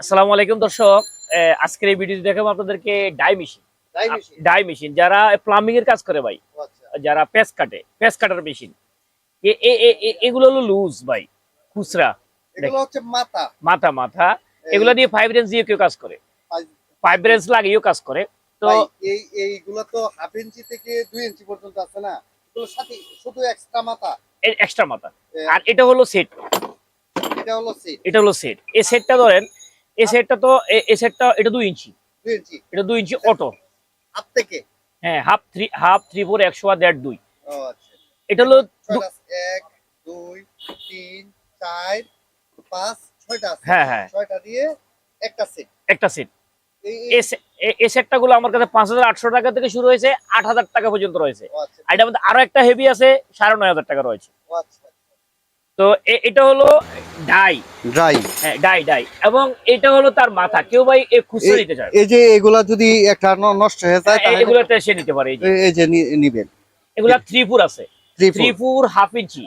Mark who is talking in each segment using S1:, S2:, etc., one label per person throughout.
S1: আসসালামু আলাইকুম দর্শক। আজকের এই ভিডিওতে দেখাবো আপনাদেরকে ডাই মেশিন। Die machine? যারা প্লাম্বিং এর কাজ করে ভাই
S2: আচ্ছা।
S1: যারা পেস কাটে পেস কাটার মেশিন। এগুলো হলো লুজ ভাই খুচরা।
S2: এগুলো হচ্ছে মাথা।
S1: মাথা মাথা। এগুলো দিয়ে ফাইভ রেঞ্জ দিয়ে কেউ কাজ করে। ফাইভ রেঞ্জ লাগিয়েও কাজ করে। তো
S2: এই এইগুলো তো হাফ ইঞ্চি থেকে দুই ইঞ্চি পর্যন্ত আছে না? সাথে শুধু এক্সট্রা মাথা?
S1: এক্সট্রা মাথা। আর এটা হলো সেট
S2: এটা হলো সিট
S1: এটা হলো সেট এই সেটটা ধরেন এই সেটটা তো এ- সেটটা এটা দুই ইঞ্চি। এটা দুই ইঞ্চি অটো
S2: হাফ থেকে?
S1: হ্যাঁ half three half three four একশো আর দেড় দুই।
S2: ও আচ্ছা।
S1: এটা হলো।
S2: এক দুই তিন চার পাঁচ ছয়টা।
S1: হ্যাঁ, হ্যাঁ।
S2: ছয়টা দিয়ে একটা সেট
S1: একটা সেট
S2: এই
S1: এ- সেটটা গুলো আমার কাছে পাঁচ হাজার আটশো টাকা থেকে শুরু হয়েছে আট হাজার টাকা পর্যন্ত রয়েছে।
S2: আচ্ছা।
S1: আর এটার মধ্যে আরও একটা হেভি আছে সাড়ে নয় হাজার টাকা রয়েছে।
S2: আচ্ছা।
S1: তো এটা হলো ডাই।
S2: ড্রাই
S1: হ্যাঁ ডাই ডাই। এবং এটা হলো তার মাথা। কেউ ভাই এ খুচরো নিতে চায়।
S2: এই যে এগুলা যদি একটা নষ্ট হয়ে যায়
S1: হ্যাঁ,
S2: তাহলে
S1: এগুলোতে সে নিতে পারে এই যে।
S2: এই যে নিবেন।
S1: এগুলা থ্রি ফোর আছে।
S2: Three
S1: half inch.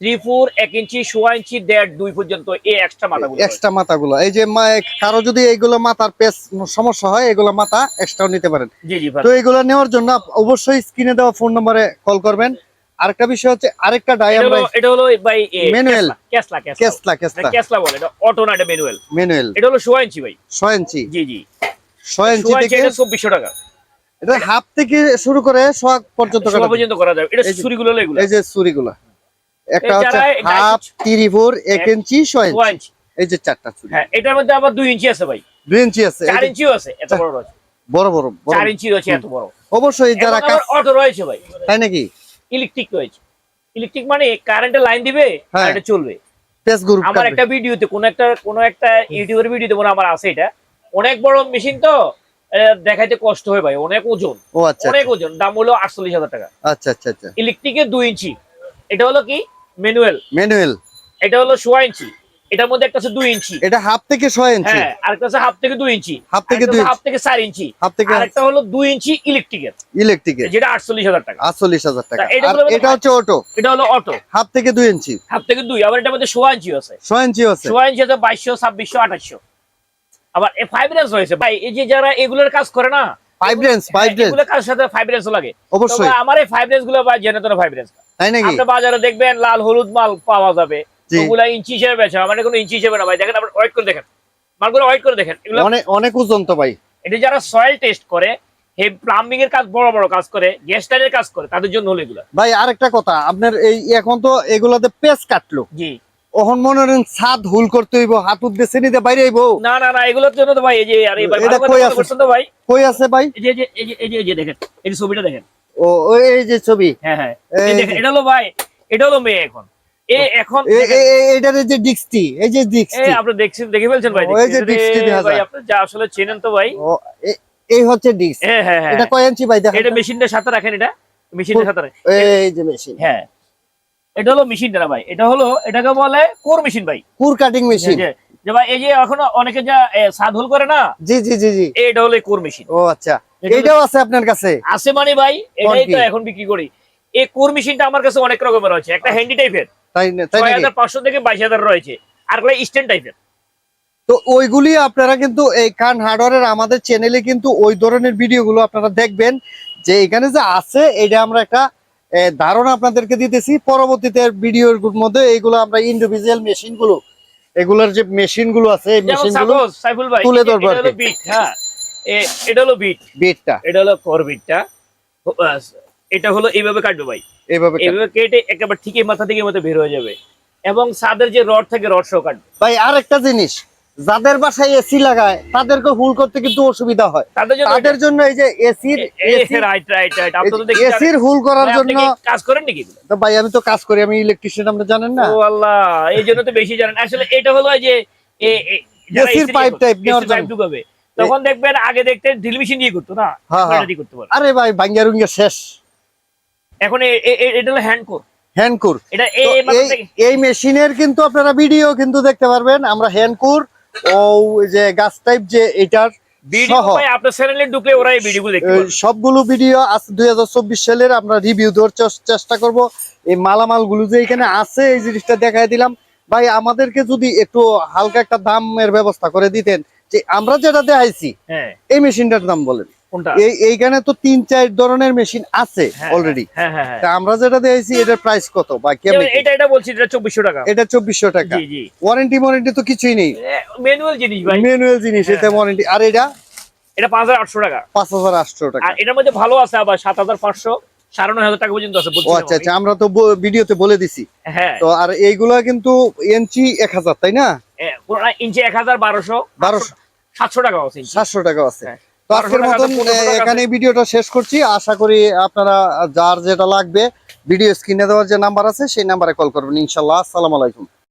S1: Three four এক ইঞ্চি সোয়া ইঞ্চি দেড় দুই পর্যন্ত এই এক্সট্রা মাথাগুলো।
S2: এক্সট্রা মাথাগুলো। এই যে মা- কারও যদি এইগুলো মাথার পেস সমস্যা হয় এগুলো মাথা এক্সট্রাও নিতে পারেন।
S1: জি জি
S2: তো এগুলো নেওয়ার জন্য অবশ্যই স্ক্রিনে দেওয়া ফোন নম্বরে কল করবেন। আরেকটা বিষয় হচ্ছে আরেকটা ডাই
S1: এটা হলো ভাই. ক্যাসলা ক্যাসলা ক্যাসলা বলে এটা অটো না এটা ম্যানুয়াল
S2: ম্যানুয়াল
S1: এটা হলো সোয়া ইঞ্চি ভাই।
S2: ছয় ইঞ্চি।
S1: জি জি।
S2: ছয় ইঞ্চি থেকে
S1: এটা চব্বিশশো টাকা।
S2: এটা হাফ থেকে শুরু করে পর্যন্ত
S1: করা যাবে। এটা
S2: এই যে-
S1: ছুরিগুলো এগুলো।
S2: এই যে চুরিগুলা একটা হচ্ছে হাফ
S1: ডাই-
S2: তিরি ফোর এক ইঞ্চি ছয়
S1: সোয়া
S2: ইঞ্চি।
S1: ইঞ্চি।
S2: এই যে চারটা চুরি
S1: হ্যাঁ এটার মধ্যে আবার দুই ইঞ্চি আছে ভাই।
S2: দুই ইঞ্চি আছে। এই
S1: চার ইঞ্চিও আছে এত বড়
S2: বড় বড় বড়।
S1: চার ইঞ্চি রয়েছে এত বড়।
S2: অবশ্যই যারা
S1: অটো রয়েছে ভাই।
S2: তাই নাকি?
S1: ইলেকট্রিক রয়েছে। ইলেকট্রিক মানে কারেন্টের লাইন দিবে আর
S2: হ্যাঁ।
S1: এটা চলবে। আমার একটা ভিডিওতে কোন একটা কোন একটা ইউটিউবের ভিডিওতে মনে আমার আছে এটা। অনেক বড় মেশিন তো দেখাইতে কষ্ট হয় ভাই অনেক ওজন।
S2: আচ্ছা
S1: অনেক ওজন দাম হলো আটচল্লিশ হাজার টাকা।
S2: আচ্ছা আচ্ছা আচ্ছা।
S1: ইলেকট্রিকের দুই ইঞ্চি। এটা হলো কি? ম্যানুয়াল
S2: ম্যানুয়াল
S1: এটা হলো সোয়া ইঞ্চি। এটার মধ্যে একটা আছে দুই ইঞ্চি।
S2: এটা হাফ থেকে ছয় ইঞ্চি।
S1: হ্যাঁ আরেকটা আছে হাফ থেকে দুই ইঞ্চি।
S2: হাফ থেকে দুই
S1: হাফ থেকে চার ইঞ্চি।
S2: হাফ থেকে
S1: আরেকটা হলো দুই ইঞ্চি ইলেকট্রিকের
S2: ইলেকট্রিকের
S1: যেটা আটচল্লিশ হাজার টাকা।
S2: আটচল্লিশ হাজার টাকা।
S1: এটা
S2: হচ্ছে অটো
S1: এটা হলো অটো
S2: হাফ থেকে দুই ইঞ্চি।
S1: হাফ থেকে দুই আবার এটার মধ্যে সোয়া ইঞ্চি আছে।
S2: ছয় ইঞ্চি আছে।
S1: সোয়া ইঞ্চি আছে বাইশশো ছাব্বিশশো আঠাশশো। আবার ফাইভ রেঞ্জ রয়েছে। ভাই এই যে যারা এগুলোর কাজ করে না
S2: ফাইভ রেঞ্জ ফাইভ রেঞ্জ
S1: এগুলোর কাজ সাথে ফাইভ রেঞ্জ লাগে।
S2: অবশ্যই।
S1: আমার এই ফাইভ রেঞ্জগুলো বা জেনে ফাইভ রেঞ্জ
S2: তাই নাকি?
S1: আপনি বাজারে দেখবেন লাল হলুদ মাল পাওয়া যাবে। ওগুলা ইঞ্চি হিসেবে বেচা আমার কোনো ইঞ্চি হিসেবে না ভাই। দেখেন আপনার ওয়েট করে দেখেন। মালগুলো ওয়েট করে দেখেন। এগুলো
S2: অনেক অনেক ওজন তো ভাই।
S1: এটা যারা সয়েল টেস্ট করে এই প্লাম্বিং এর কাজ বড় বড় কাজ করে গ্যাস টাইনের কাজ করে তাদের জন্য হলো এগুলো।
S2: ভাই আরেকটা কথা আপনার এই এখন তো এগুলাতে পেস কাটলো।
S1: জি।
S2: ওহন মনে ছাদ হুল করতে হইব হাত বাইরে আইব
S1: না না না এগুলোর জন্য তো ভাই এই যে আর এবার
S2: এটা কই আছে?
S1: তো ভাই?
S2: কই আছে ভাই?
S1: এই যে এই এই দেখেন এই ছবিটা দেখেন।
S2: ও এই যে ছবি।
S1: হ্যাঁ হ্যাঁ।
S2: এই
S1: এই দেখেন এটা হলো ভাই এটা হলো মেয়ে এখন। এখন
S2: এ-
S1: দেখেন,
S2: এ- এ- এটার যে ডিক্সটি এই যে ডিক্সটি
S1: আপনি দেখছেন দেখে ফেলছেন ভাই
S2: এই যে
S1: দেখছেন?
S2: ডিস্কটি
S1: এ,
S2: দেখা
S1: ভাই আপনি যা আসলে চেনেন তো ভাই।
S2: এই হচ্ছে ডিক্স
S1: হ্যাঁ হ্যাঁ হ্যাঁ।
S2: এটা কয় ইঞ্চি ভাই? দেখেন
S1: এটা
S2: তো?
S1: সাথে রাখেন এটা। মেশিনের সাথে রাখেন।
S2: এই যে মেশিন।
S1: হ্যাঁ। এটা হলো মেশিনটা না ভাই। এটা হলো এটাকে বলে কোর মেশিন ভাই।
S2: Core cutting machine.
S1: যে ভাই এই যে এখন অনেকে যা হোল করে না
S2: জি জি জি জি।
S1: এটা হলো কোর মেশিন।
S2: ও আচ্ছা। এটাও আছে আপনার কাছে?
S1: আছে মানে ভাই এটাই তো এখন বিক্রি করি। এই কোর মেশিনটা আমার কাছে অনেক রকমের আছে। একটা হ্যান্ডি টাইপের
S2: তাই না- তাই নাকি?
S1: পাঁচশো থেকে বাইশ হাজার রয়েছে। আরগুলো স্ট্যান্ড টাইপের
S2: তো ওইগুলি আপনারা কিন্তু এই কান হার্ডওয়ারের আমাদের চ্যানেলে কিন্তু ওই ধরনের ভিডিওগুলো আপনারা দেখবেন। যে এখানে যে আছে এটা আমরা একটা ধারণা আপনাদেরকে দিতেছি। পরবর্তীতে ভিডিওর মধ্যে এইগুলো আমরা ইন্ডিভিজুয়াল মেশিনগুলো এগুলোর যে মেশিনগুলো আছে এই
S1: যেমন
S2: মেশিনগুলো
S1: সাপোজ সাইফুল ভাই
S2: তুলে ধরবো
S1: এটা হলো বিট হ্যাঁ। এটা হলো বিট
S2: বেডটা
S1: এটা হলো কর বিটটা এটা হলো এইভাবে কাটবে ভাই।
S2: এইভাবে
S1: এইভাবে কেটে একেবারে ঠিক এই মাথা থেকে মাথা বের হয়ে যাবে। এবং সাদের যে রড থাকে রড সহ কাটবে।
S2: ভাই আর একটা জিনিস যাদের বাসায় এসি লাগায় তাদেরকে হুল করতে কিন্তু অসুবিধা হয়।
S1: তাদের জন্য
S2: এই যে এসির
S1: রাইট রাইট রাইট আপনি তো দেখি
S2: এসির হুল করার জন্য
S1: কাজ করেন নাকি?
S2: তো ভাই আমি তো কাজ করি আমি ইলেকট্রিশিয়ান আপনি জানেন না?
S1: ও আল্লাহ এই জন্য তো বেশি জানেন। আসলে এটা হলো এই যে
S2: এসির পাইপ টাইপ নেওয়ার জন্য।
S1: ঢুকাবে তখন দেখবেন আগে দেখতে ড্রিল মেশিন দিয়ে করতো না?
S2: হ্যাঁ, হ্যাঁ।
S1: করতে পারে
S2: আরে ভাই রুঙ্গিয়া শেষ।
S1: এখন এটা হলো
S2: হ্যান্ডকুর
S1: এটা এই
S2: মেশিনের কিন্তু আপনারা ভিডিও কিন্তু দেখতে পারবেন। আমরা হ্যান্ডকুর ও যে গাছ টাইপ যে এটার সবগুলো ভিডিও দুই সালের আমরা রিভিউ দেওয়ার চেষ্টা করব। এই মালামালগুলো যে এখানে আছে এই জিনিসটা দেখাই দিলাম। ভাই আমাদেরকে যদি একটু হালকা একটা দামের ব্যবস্থা করে দিতেন যে আমরা যেটা দেখাইছি
S1: হ্যাঁ।
S2: এই মেশিনটার দাম বলেন। এই এইখানে তো তিন চার ধরনের মেশিন আছে অলরেডি
S1: হ্যাঁ হ্যাঁ হ্যাঁ
S2: আমরা যেটা দিয়েছি এটার প্রাইস কত বা কেমনে
S1: এটা এটা বলছি এটা চব্বিশশো টাকা।
S2: এটা চব্বিশশো টাকা।
S1: জি জি।
S2: ওয়ারেন্টি ওয়ারেন্টি তো কিছুই নেই।
S1: ম্যানুয়াল জিনিস ভাই।
S2: ম্যানুয়াল জিনিস
S1: হ্যাঁ,
S2: ওয়ারেন্টি আর এটা?
S1: এটা টাকা।
S2: পাঁচ হাজার আটশো টাকা।
S1: আর এটার মধ্যে ভালো আছে আবার সাত হাজার পাঁচশো সাড়ে নয় হাজার টাকা পর্যন্ত আছে
S2: ও আচ্ছা আচ্ছা আমরা তো ভিডিওতে বলে দিছি।
S1: হ্যাঁ।
S2: তো আর এইগুলা কিন্তু ইঞ্চি এক হাজার তাই না?
S1: ইঞ্চি এক হাজার বারোশো
S2: বারোশো।
S1: সাতশো টাকা আছে ইঞ্চি
S2: সাতশো টাকা আছে। তো আজকের
S1: 1200
S2: মতন
S1: তো 1500 টাকা
S2: এখানে ভিডিওটা শেষ করছি। আশা করি আপনারা যার যেটা লাগবে ভিডিও স্ক্রিনে দেওয়ার যে নাম্বার আছে সেই নাম্বারে কল করবেন। ইনশাল্লাহ আসসালামু আলাইকুম।